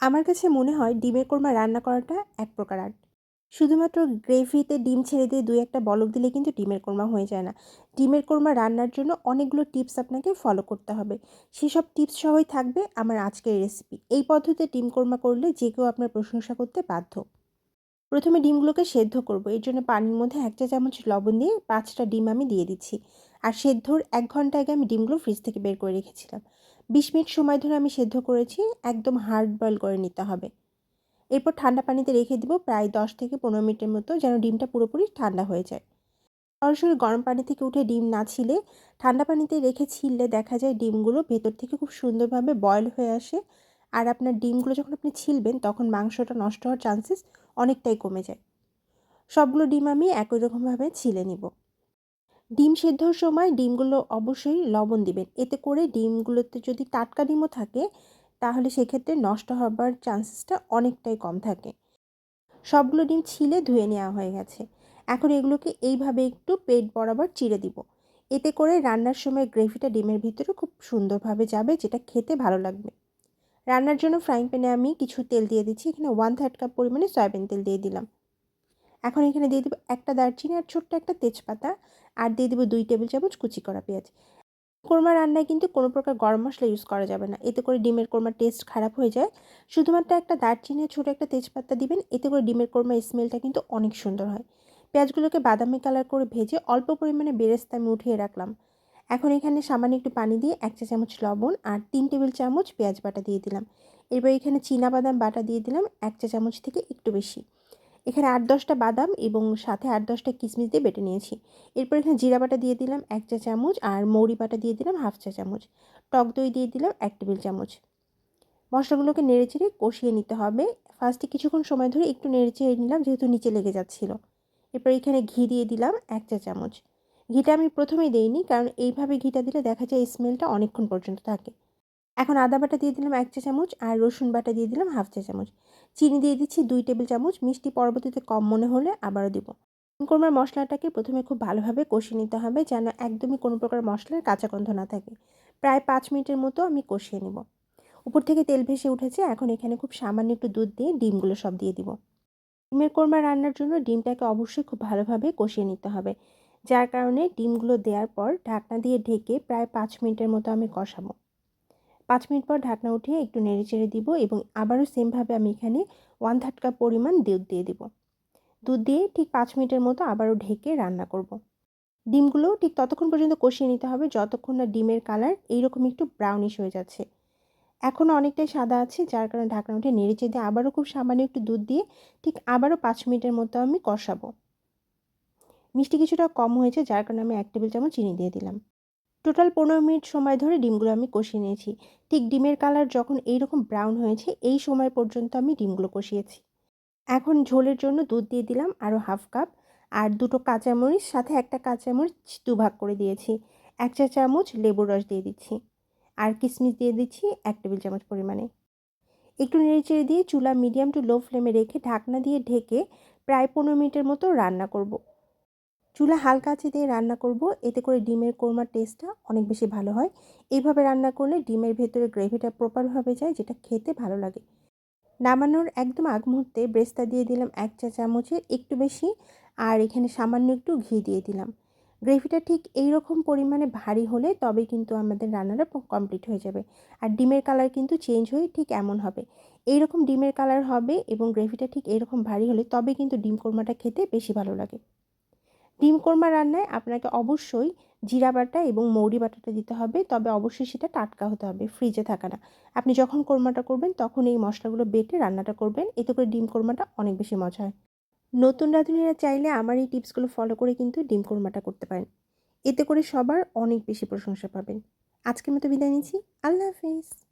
আমার কাছে মনে হয় ডিমের কোরমা রান্না করাটা এক প্রকার আর্ট। শুধুমাত্র গ্রেভিতে ডিম ছেড়ে দিয়ে দুই একটা বলক দিলে কিন্তু ডিমের কোরমা হয়ে যায় না। ডিমের কোরমা রান্নার জন্য অনেকগুলো টিপস আপনাকে ফলো করতে হবে। সেসব টিপস সহই থাকবে আমার আজকের রেসিপি। এই পদ্ধতিতে ডিম কোরমা করলে যে কেউ আপনার প্রশংসা করতে বাধ্য। প্রথমে ডিমগুলোকে সেদ্ধ করব। এর জন্য পানির মধ্যে এক চা চামচ লবণ দিয়ে পাঁচটা ডিম আমি দিয়ে দিচ্ছি। আর সেদ্ধর এক ঘণ্টা আগে আমি ডিমগুলো ফ্রিজ থেকে বের করে রেখেছিলাম। বিশ মিনিট সময় ধরে আমি সেদ্ধ করেছি, একদম হার্ড বয়েল করে নিতে হবে। এরপর ঠান্ডা পানিতে রেখে দিব প্রায় দশ থেকে পনেরো মিনিটের মতো, যেন ডিমটা পুরোপুরি ঠান্ডা হয়ে যায়। সরাসরি গরম পানি থেকে উঠে ডিম না ছিলে, ঠান্ডা পানিতে রেখে ছিললে দেখা যায় ডিমগুলো ভেতর থেকে খুব সুন্দরভাবে বয়েল হয়ে আসে। আর আপনার ডিমগুলো যখন আপনি ছিলবেন, তখন মাংসটা নষ্ট হওয়ার চান্সেস অনেকটাই কমে যায়। সবগুলো ডিম আমি একই রকমভাবে ছিলে নিব। ডিম সেদ্ধর সময় ডিমগুলো অবশ্যই লবণ দিবেন। এতে করে ডিমগুলোতে যদি টাটকা ডিমও থাকে, তাহলে সেক্ষেত্রে নষ্ট হবার চান্সেসটা অনেকটাই কম থাকে। সবগুলো ডিম ছিলে ধুয়ে নেওয়া হয়ে গেছে। এখন এগুলোকে এইভাবে একটু পেট বরাবর চিড়ে দিব। এতে করে রান্নার সময় গ্রেভিটা ডিমের ভিতরে খুব সুন্দরভাবে যাবে, যেটা খেতে ভালো লাগবে। রান্নার জন্য ফ্রাইং প্যানে আমি কিছু তেল দিয়ে দিচ্ছি। এখানে ওয়ান থার্ড কাপ পরিমাণে সয়াবিন তেল দিয়ে দিলাম। এখন এখানে দিয়ে দেবো একটা দারচিনি আর ছোট্ট একটা তেজপাতা আর দিয়ে দেবো দুই টেবিল চামচ কুচি করা পেঁয়াজ। কোরমা রান্নায় কিন্তু কোনো প্রকার গরম মশলা ইউজ করা যাবে না। এতে করে ডিমের কোরমার টেস্ট খারাপ হয়ে যায়। শুধুমাত্র একটা দারচিনি ছোটো একটা তেজপাতা দিবেন, এতে করে ডিমের কোরমার স্মেলটা কিন্তু অনেক সুন্দর হয়। পেঁয়াজগুলোকে বাদামি কালার করে ভেজে অল্প পরিমাণে বেরেস্তা আমি উঠিয়ে রাখলাম। এখন এখানে সামান্য একটু পানি দিয়ে এক চা চামচ লবণ আর তিন টেবিল চামচ পেঁয়াজ বাটা দিয়ে দিলাম। এরপর এখানে বাদাম বাটা দিয়ে দিলাম, এক চা চামচ থেকে একটু বেশি। এখানে আট দশটা বাদাম এবং সাথে আট দশটা কিশমিশ দিয়ে বেটে নিয়েছি। এরপর এখানে জিরা বাটা দিয়ে দিলাম এক চা চামচ আর মৌরি বাটা দিয়ে দিলাম হাফ চা চামচ। টক দই দিয়ে দিলাম এক টেবিল চামচ। মশলাগুলোকে নেড়ে চেড়ে কষিয়ে নিতে হবে। ফার্স্টে কিছুক্ষণ সময় ধরে একটু নেড়ে চেড়ে নিলাম যেহেতু নিচে লেগে যাচ্ছিল। এরপর এখানে ঘি দিয়ে দিলাম এক চা চামচ। ঘিটা আমি প্রথমেই দিইনি কারণ এইভাবে ঘিটা দিলে দেখা যায় স্মেলটা অনেকক্ষণ পর্যন্ত থাকে। এখন আদা বাটা দিয়ে দিলাম এক চা চামচ আর রসুন বাটা দিয়ে দিলাম হাফ চা চামচ। চিনি দিয়ে দিচ্ছি দুই টেবিল চামচ। মিষ্টি পরবর্তীতে কম মনে হলে আবারও দিব। কোরমার মশলাটাকে প্রথমে খুব ভালোভাবে কষিয়ে নিতে হবে যেন একদমই কোনো প্রকার মশলার কাঁচা গন্ধ না থাকে। প্রায় পাঁচ মিনিটের মতো আমি কষিয়ে নেব। উপর থেকে তেল ভেসে উঠেছে, এখন এখানে খুব সামান্য একটু দুধ দিয়ে ডিমগুলো সব দিয়ে দিব। ডিমের কোরমা রান্নার জন্য ডিমটাকে অবশ্যই খুব ভালোভাবে কষিয়ে নিতে হবে। যার কারণে ডিমগুলো দেওয়ার পর ঢাকনা দিয়ে ঢেকে প্রায় পাঁচ মিনিটের মতো আমি কষাবো। পাঁচ মিনিট পর ঢাকনা উঠিয়ে একটু নেড়ে চেড়ে দিব এবং আবারও সেমভাবে আমি এখানে ওয়ান থার্ড কাপ পরিমাণ দুধ দিয়ে দিব। দুধ দিয়ে ঠিক পাঁচ মিনিটের মতো আবারও ঢেকে রান্না করব। ডিমগুলো ঠিক ততক্ষণ পর্যন্ত কষিয়ে নিতে হবে যতক্ষণ না ডিমের কালার এইরকম একটু ব্রাউনিশ হয়ে যাচ্ছে। এখনও অনেকটাই সাদা আছে, যার কারণে ঢাকনা উঠে নেড়ে চেয়ে দিয়ে আবারও খুব সামান্য একটু দুধ দিয়ে ঠিক আবারও পাঁচ মিনিটের মতো আমি কষাবো। মিষ্টি কিছুটা কম হয়েছে, যার কারণে আমি এক টেবিল চামচ চিনি দিয়ে দিলাম। টোটাল পনেরো মিনিট সময় ধরে ডিমগুলো আমি কষিয়ে নিয়েছি। ঠিক ডিমের কালার যখন এইরকম ব্রাউন হয়েছে, এই সময় পর্যন্ত আমি ডিমগুলো কষিয়েছি। এখন ঝোলের জন্য দুধ দিয়ে দিলাম আরও হাফ কাপ আর দুটো কাঁচামরিচ, সাথে একটা কাঁচামরিচ দুভাগ করে দিয়েছি। এক চা চামচ লেবুর রস দিয়ে দিচ্ছি আর কিশমিশ দিয়ে দিচ্ছি এক টেবিল চামচ পরিমাণে। একটু নেড়ে চেড়ে দিয়ে চুলা মিডিয়াম টু লো ফ্লেমে রেখে ঢাকনা দিয়ে ঢেকে প্রায় পনেরো মিনিটের মতো রান্না করব। চুলা হালকা আছে দিয়ে রান্না করব। এতে করে ডিমের কোরমার টেস্টটা অনেক বেশি ভালো হয়। এইভাবে রান্না করলে ডিমের ভেতরে গ্রেভিটা প্রপারভাবে যায়, যেটা খেতে ভালো লাগে। নামানোর একদম আগ মুহূর্তে ব্রেস্তা দিয়ে দিলাম এক চা চামচের একটু বেশি আর এখানে সামান্য একটু ঘি দিয়ে দিলাম। গ্রেভিটা ঠিক এই রকম পরিমাণে ভারী হলে তবে কিন্তু আমাদের রান্নাটা কমপ্লিট হয়ে যাবে। আর ডিমের কালার কিন্তু চেঞ্জ হয়ে ঠিক এমন হবে। এই রকম ডিমের কালার হবে এবং গ্রেভিটা ঠিক এরকম ভারী হলে তবে কিন্তু ডিম কোরমাটা খেতে বেশি ভালো লাগে। ডিম কোরমা রান্নায় আপনাকে অবশ্যই জিরা বাটা এবং মৌরি বাটাটা দিতে হবে। তবে অবশ্যই সেটা টাটকা হতে হবে ফ্রিজে থাকা না। আপনি যখন কোরমাটা করবেন, তখন এই মশলাগুলো বেটে রান্নাটা করবেন। এতে করে ডিম কোরমাটা অনেক বেশি মজা হয়। নতুন রাঁধুনিরা চাইলে আমার এই টিপসগুলো ফলো করে কিন্তু ডিম কোরমাটা করতে পারেন। এতে করে সবার অনেক বেশি প্রশংসা পাবেন। আজকের মতো বিদায় নিচ্ছি। আল্লাহ হাফিজ।